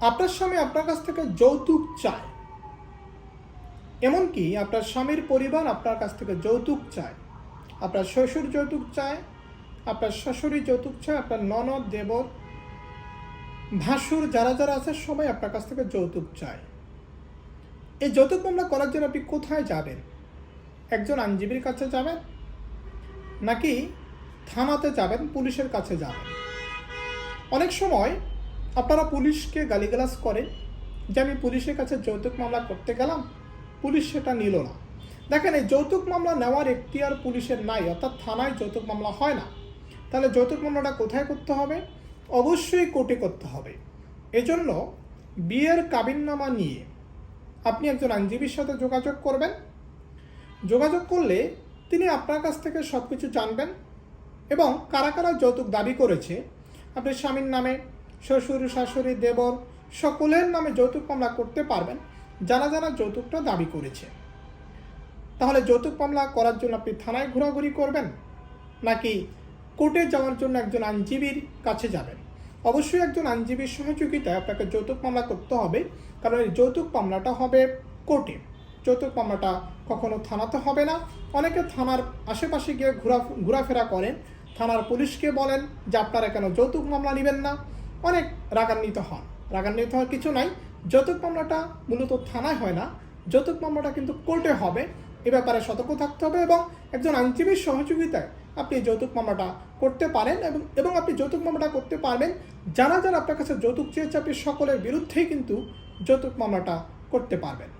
আপনার স্বামী আপনার কাছ থেকে যৌতুক চায়। এমনকি আপনার স্বামীর পরিবার আপনার কাছ থেকে যৌতুক চায়। আপনার শ্বশুর যৌতুক চায়, আপনার শাশুড়ি যৌতুক চায়, আপনার ননদ, দেবর, ভাসুর, যারা যারা আছে, সবাই আপনার কাছ থেকে যৌতুক চায়। এই যৌতুক মামলা করার জন্য আপনি কোথায় যাবেন? একজন আইনজীবীর কাছে যাবেন? নাকি থানাতে যাবেন, পুলিশের কাছে যাবেন? অনেক সময় আপনারা পুলিশকে গালিগালাজ করেন যে আমি পুলিশের কাছে যৌতুক মামলা করতে গেলাম, পুলিশ সেটা নিল না। দেখেন, এই যৌতুক মামলা নেওয়ার এখতিয়ার পুলিশের নাই, অর্থাৎ থানায় যৌতুক মামলা হয় না। তাহলে যৌতুক মামলাটা কোথায় করতে হবে? অবশ্যই কোর্টে করতে হবে। এজন্য বিয়ের কাবিননামা নিয়ে আপনি একজন আইনজীবীর সাথে যোগাযোগ করবেন। যোগাযোগ করলে তিনি আপনার কাছ থেকে সব কিছু জানবেন এবং কারা কারা যৌতুক দাবি করেছে, আপনি স্বামীর নামে শ্বশুর, শাশুড়ি, দেবর সকলের নামে যৌতুক মামলা করতে পারবেন। যারা যারা যৌতুকটা দাবি করেছে। তাহলে যৌতুক মামলা করার জন্য আপনি থানায় ঘোরাঘুরি করবেন? নাকি কোর্টে যাওয়ার জন্য একজন আইনজীবীর কাছে যাবেন? অবশ্যই একজন আইনজীবীর সহযোগিতায় আপনাকে যৌতুক মামলা করতে হবে। কারণ এই যৌতুক মামলাটা হবে কোর্টে। যৌতুক মামলাটা কখনো থানাতে হবে না। অনেকে থানার আশেপাশে গিয়ে ঘোরা ঘোরাফেরা করেন। থানার পুলিশকে বলেন যে আপনারা কেন যৌতুক মামলা নেবেন না? অনেক রাগান্বিত হন। রাগান্বিত হওয়ার কিছু নাই। যৌতুক মামলাটা মূলত থানায় হয় না। যৌতুক মামলাটা কিন্তু কোর্টে হবে। এ ব্যাপারে সতর্ক থাকতে হবে এবং একজন আইনজীবীর সহযোগিতায় আপনি যৌতুক মামলাটা করতে পারেন এবং এবং আপনি যৌতুক মামলাটা করতে পারবেন। যারা যারা আপনার কাছে যৌতুক চেয়েছে, আপনি সকলের বিরুদ্ধেই কিন্তু যৌতুক মামলাটা করতে পারবেন।